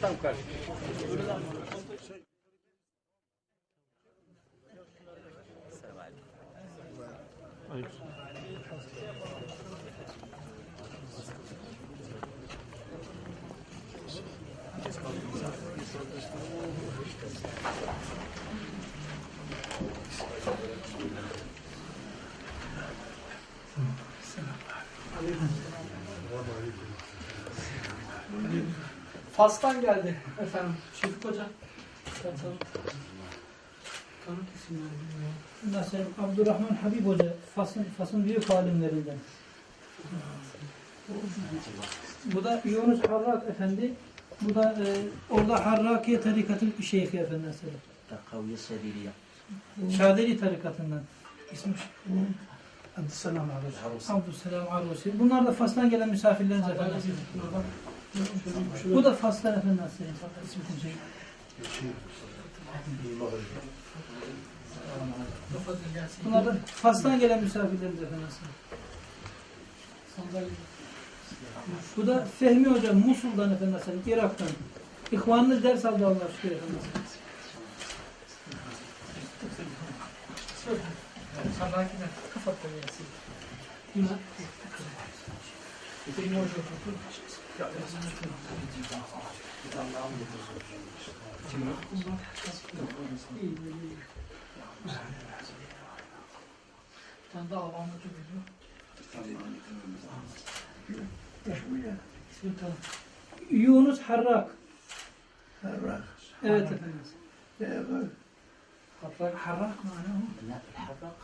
Там кажется. Fas'tan geldi efendim. Şefik Hoca. Katalım. Tanık isimler Mesela Abdurrahman Habib Hoca Fas'ın Fas'ın büyük alimlerinden. Bu da Yunus Harrak Efendi. Bu da e, orada Harrakiye tarikatın bir şeyhi efendi mesela. Takavye Sadiriye. Şaderi tarikatından. İsmi Abdüsselam Arusi. Abdüsselam Arusi. Bunlar da Fas'tan gelen misafirleriniz efendim. Bu da Fas'tan efendim. İsmi şey. Bunlar da Fas'tan gelen misafirlerimiz efendim. Bu da Fehmi Hoca Musul'dan efendim Irak'tan. İhvanınız ders aldı Allah şükür efendim. Sarrakine kafatta gelsin. Fehmi Hoca يونس حراق. حراق. حراق. حراك معناه؟ لا الحراق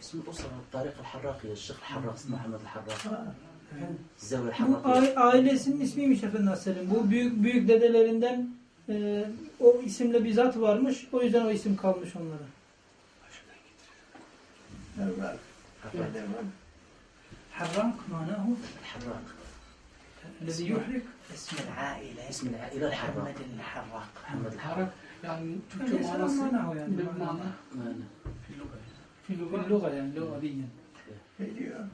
اسمه اسره الطريق الحراقيه الشيخ الحراق اسمه محمد الحراق. الزاوية Bu الحراقية a- ailesinin ismiymiş efendim Selim. Bu büyük büyük dedelerinden e, o isimle bir zat varmış. O yüzden o isim kalmış onlara. Harrak manahu الحراق الذي يحرق اسم العائلة اسم العائلة الحراق محمد الحراق محمد الحراق Harrak yani Türkçe Yani selam manası manahu yani. bir mana. آه،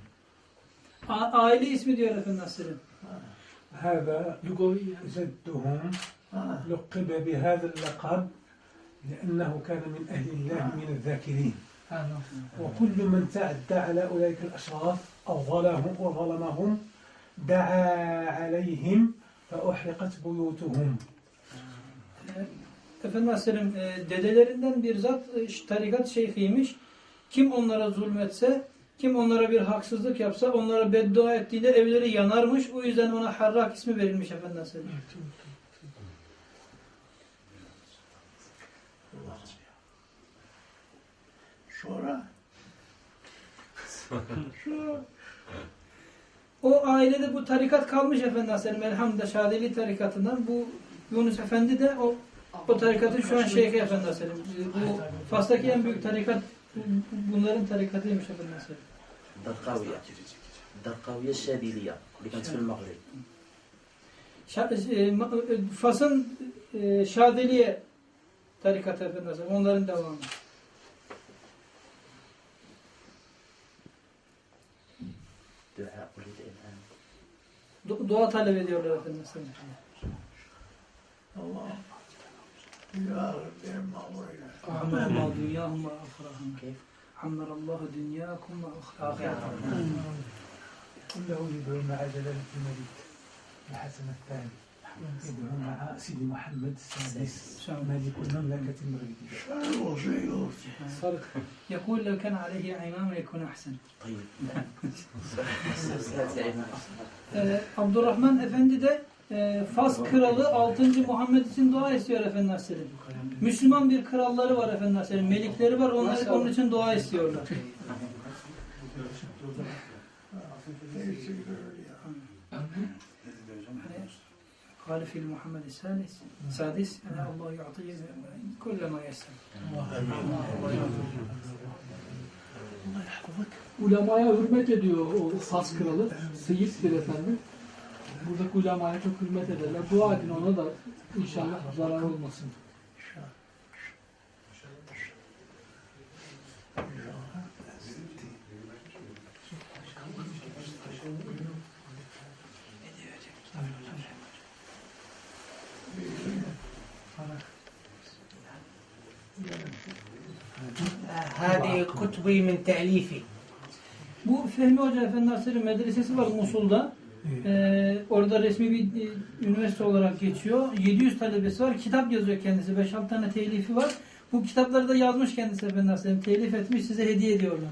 A- Aile ismi diyor efendim Selim. هذا yani. جدهم لقب بهذا اللقب لأنه كان من أهل الله من الذاكرين? وكل من تعدى على أولئك الأشراف أو ظلمهم وظلمهم دعا عليهم فأحرقت بيوتهم Efendim e, dedelerinden bir zat e, tarikat şeyhiymiş. Kim onlara zulmetse, kim onlara bir haksızlık yapsa onlara beddua ettiğinde evleri yanarmış. O yüzden ona Harrak ismi verilmiş efendim Selim. Sonra O ailede bu tarikat kalmış efendim Selim. Elhamdülillah Şadeli tarikatından. Bu Yunus Efendi de o o tarikatın şu an şeyhi efendim Selim. Bu Fas'taki en büyük tarikat Bunların tarikatıymış efendim nasıl? Dakkaviye. Dakkaviye Şediliye. Likent fil Maghrib. E, e, Fas'ın e, Şadiliye tarikatı efendim nasıl? Onların devamı. Du dua talep ediyorlar efendim? Allah. Ya Rabbi mağrib. Amin. Dünyahum ve ahirahum. كيف؟ Ammerallahu dünyakum ve ahirahum. كله يدعو مع جلالة الملك الحسن الثاني يدعو مع سيدي محمد السادس ملك المملكة المغربية صدق يقول لو كان عليه عمام يكون أحسن طيب إيمان. Ee, Abdurrahman Efendi de e, Fas kralı 6. Muhammed için dua istiyor Efendi Aleyhisselam. Müslüman bir kralları var Efendi Aleyhisselam. Melikleri var. Onlar onun için dua istiyorlar. قال في محمد السادس سادس أنا الله يعطي كل ما يسأل Ulemaya hürmet ediyor o Fas kralı. Seyittir efendim. buradaki ulemaya çok hürmet ederler. Dua edin ona da inşallah zarar olmasın. هذه كتبي من تأليفي Bu Fehmi Hoca Efendi Hazretleri medresesi var Musul'da. Ee, orada resmi bir e, üniversite olarak geçiyor. 700 talebesi var. Kitap yazıyor kendisi. 5-6 tane telifi var. Bu kitapları da yazmış kendisi Efendi Hazretleri. Telif etmiş size hediye ediyorlar.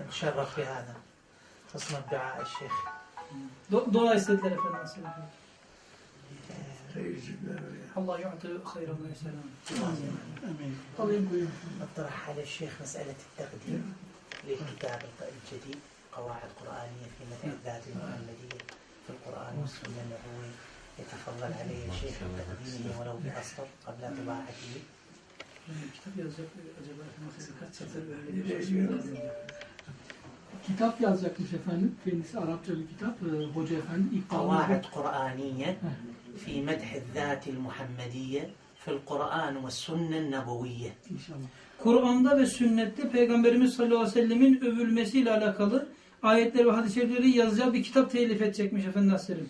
نتشرف بهذا تصنع دعاء الشيخ Do dua istediler Efendi Hazretleri. Seyirciler ya. Allah yu'ti hayran ve selam. Alayım buyurun. نطرح على الشيخ مسألة التقديم للكتاب الجديد قواعد قرآنية في مدح الذات المحمدية في القرآن والسنة النبوية يتفضل عليه الشيخ بتقديمه ولو بأسطر قبل طباعته Kitap yazacak acaba Efendi Hazretleri kaç satır böyle bir Ne şey diyor? yazıyor. Kitap yazacakmış efendim. Kendisi Arapça bir kitap. Ee, Hoca efendi ilk قواعد قرآنية في مدح الذات المحمدية في القرآن والسنة النبوية İnşallah. Kur'an'da ve sünnette Peygamberimiz sallallahu aleyhi ve sellemin övülmesiyle alakalı ayetleri ve hadis-i yazacağı bir kitap telif edecekmiş Efendi Hazretleri.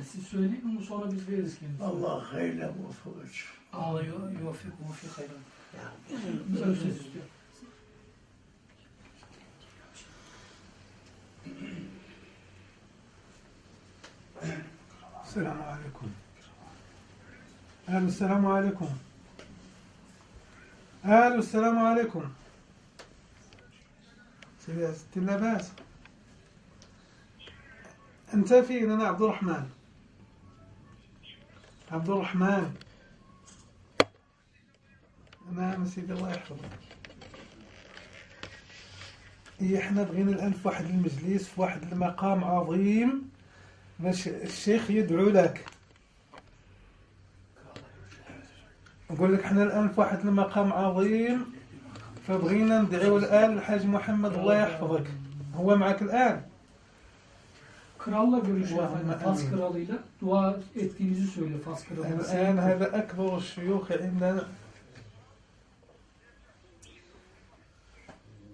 E siz söyleyin onu sonra biz veririz kendisine. Allah hayırlı muvaffak olsun. Allah yuvafik muvaffak hayran. Güzel söz istiyor. Selamun Aleyküm. Ehl-i Selamun Aleyküm. Ehl-i Selamun Aleyküm. Sevgili dinle. أنت فين أنا عبد الرحمن. عبد الرحمن. نعم سيدي الله يحفظك. إيه إحنا بغينا الآن في واحد المجلس في واحد المقام عظيم باش الشيخ يدعو لك. نقول لك إحنا الآن في واحد المقام عظيم فبغينا ندعو الآن الحاج محمد الله يحفظك. هو معك الآن. Kralla Allahümme efendim. Fas kralıyla. Dua ettiğinizi söyle Fas kralı. الآن هذا أكبر الشيوخ عندنا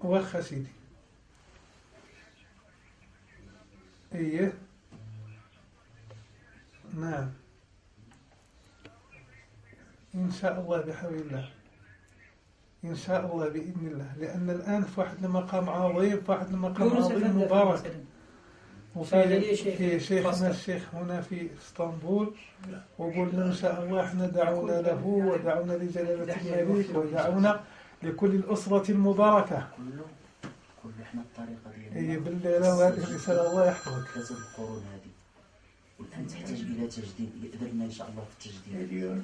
وخ سيدي إيه نعم إن شاء الله بحول الله إن شاء الله بإذن الله لأن الآن في واحد المقام عظيم في واحد المقام عظيم مبارك. وفي شيخ في شيخنا. الشيخ هنا في إسطنبول وقلنا إن شاء الله إحنا دعونا له ودعونا لجلالة الملك ودعونا لكل الأسرة المباركة. كله إحنا الطريقة هي ديالنا بالليله وهذه الرسالة الله يحفظك. كذا القرون هذه. والآن تحتاج إلى تجديد يقدرنا إن شاء الله في التجديد?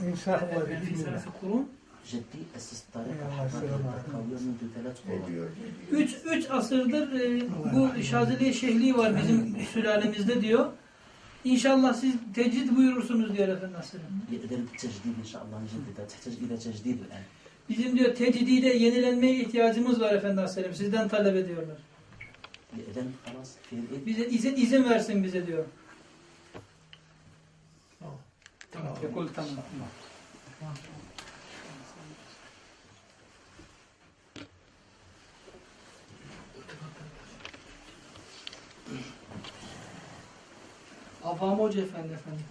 إن شاء الله بإذن الله. جدي أسس الطريقة يا الله الحرة يسلمك. البركوية منذ ثلاث Ne قرون diyor? Ne diyor? Üç, üç asırdır e, bu Şazeliye Şehliği var bizim sülalemizde diyor. İnşallah siz tecrid buyurursunuz diyor Efendi Hazretleri. يقدر بالتجديد إن شاء الله نجددها تحتاج إلى تجديد الآن Bizim diyor tecdide yenilenmeye ihtiyacımız var Efendi Hazretleri. Sizden talep ediyorlar. الإذن خلاص في الإذن Bize izin, izin versin bize diyor. Tamam. Yakul tamam. Fahmi Hoca Efendi efendim.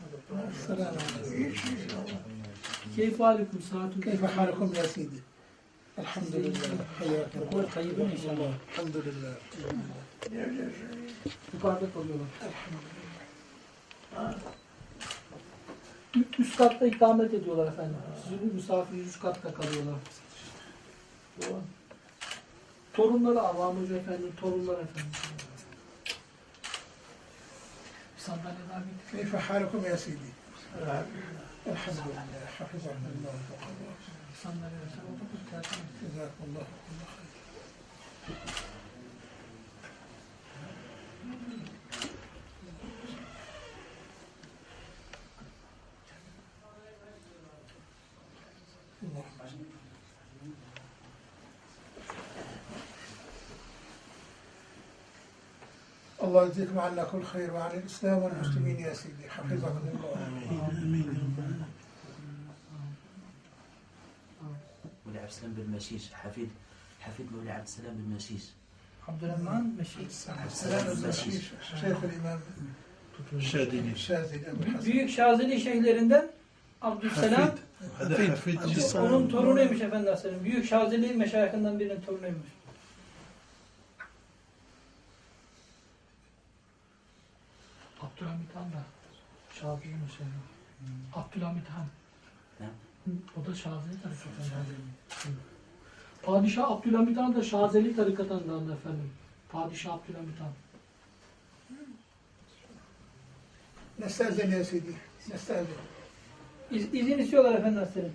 Selamun aleyküm. Keyfe aleyküm. Saatun. Keyfe halikum ya sidi. Elhamdülillah. Hayyakum. Tayyibin inşallah. Elhamdülillah. Yukarıda kalıyorlar. Elhamdülillah. Üst katta ikamet ediyorlar efendim. Sizin misafir üst katta kalıyorlar. Doğru. Torunları Avram Hoca Efendi, torunlar efendim. كيف حالكم يا سيدي؟ الحمد لله حفظنا الله وقواك جزاكم الله كل خير Allah yezzekum anna kul hayr ve anil İslam ve muslimin ya sidi. Hafizakumullah. Amin. Amin. Mevla Abdüselam bin Meşiş. Hafid. Hafid Mevla Abdüselam bin Meşiş. Abdurrahman Meşiş. Abdüselam bin Meşiş. Şeyhül İmam. Şazili. Şazili. Büyük Şazili şeyhlerinden Abdüselam. Hafid. Hafid. Onun torunuymuş Efendi Aleyhisselam. Büyük Şazili meşayikinden birinin torunuymuş. Ondan da Şazi'nin şey. Hmm. Abdülhamit Han. Ne? O da Şazeli tarikatından. Padişah Abdülhamit Han da Şazeli tarikatından efendim. Padişah Abdülhamit Han. Nesler deneyesiydi. Nesler İz, izin istiyorlar efendim Nesler'in.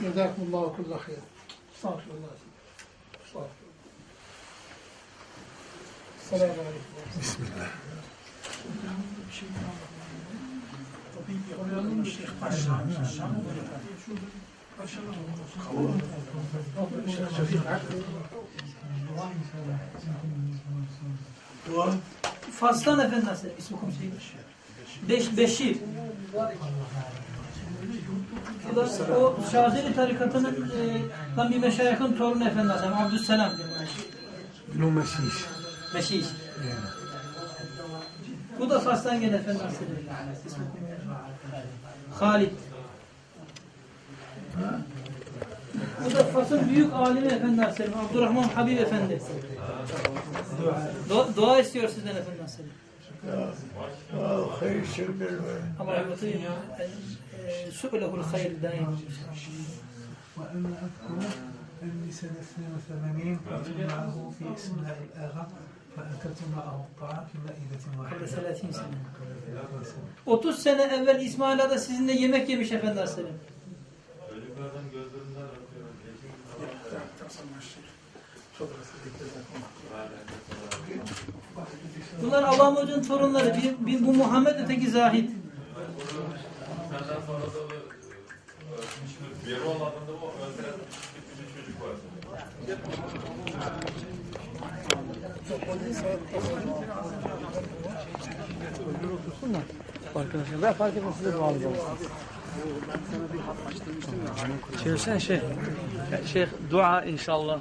Cezakumullahu kullahiyat. Estağfurullah. Estağfurullah. Faslan Efendi Hazretleri ismi şeymiş. Beş, Beşir. O Şazeli tarikatının e, bir meşayihin torunu Efendi Hazretleri. Abdüsselam. Bin Mesih. Beşir. Bu da Fas'tan gelen efendi Hazretleri. İsmi Halid. Bu da Fas'ın büyük alimi efendi Hazretleri. Abdurrahman Habib Efendi. Dua, dua istiyor sizden efendi Hazretleri. آه خير شر Allah يعطيه سؤله الخير دائما وأنا أذكر أني سنة 82 كنت معه في إسماء الآغا Kabul 30 sene. 30 sene evvel İsmaila'da sizinle yemek yemiş Efendi Aleyhisselam. Bunlar Allah'ın Hoca'nın torunları. Bir, bir, bu Muhammed öteki Zahid. E, bir yeri adında bu özel bir çocuk var. Otursunlar. Arkadaşlar ben fark etmez size bağlı olsun. Çevirsen şey, şey dua inşallah.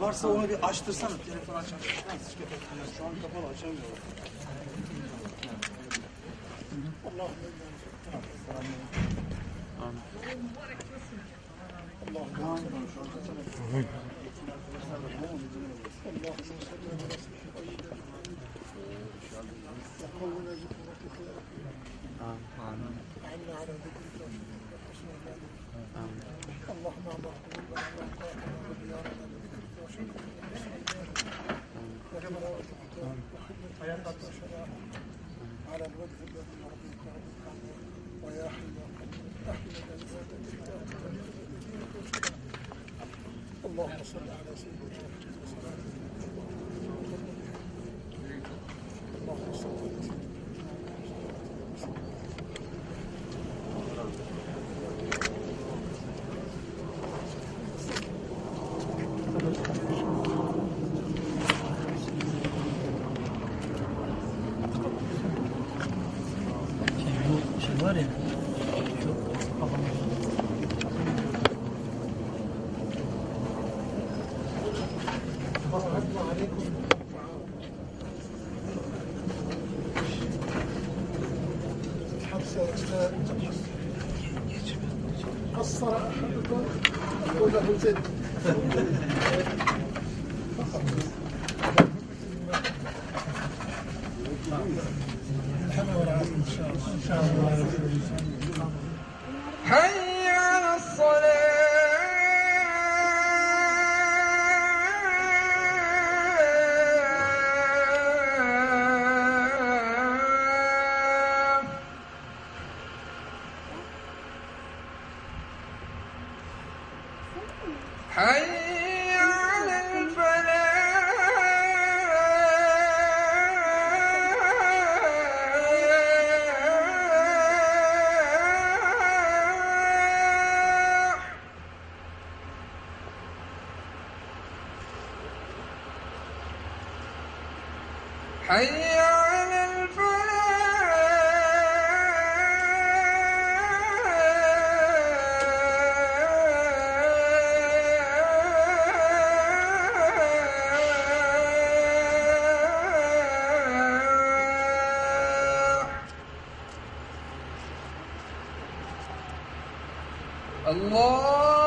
Varsa onu bir açtırsana. Telefon açamıyorum. Şu an kapalı açamıyorum. Allah'ım. Allah'ım. Allah'ım. Var ya. 还 حي على الله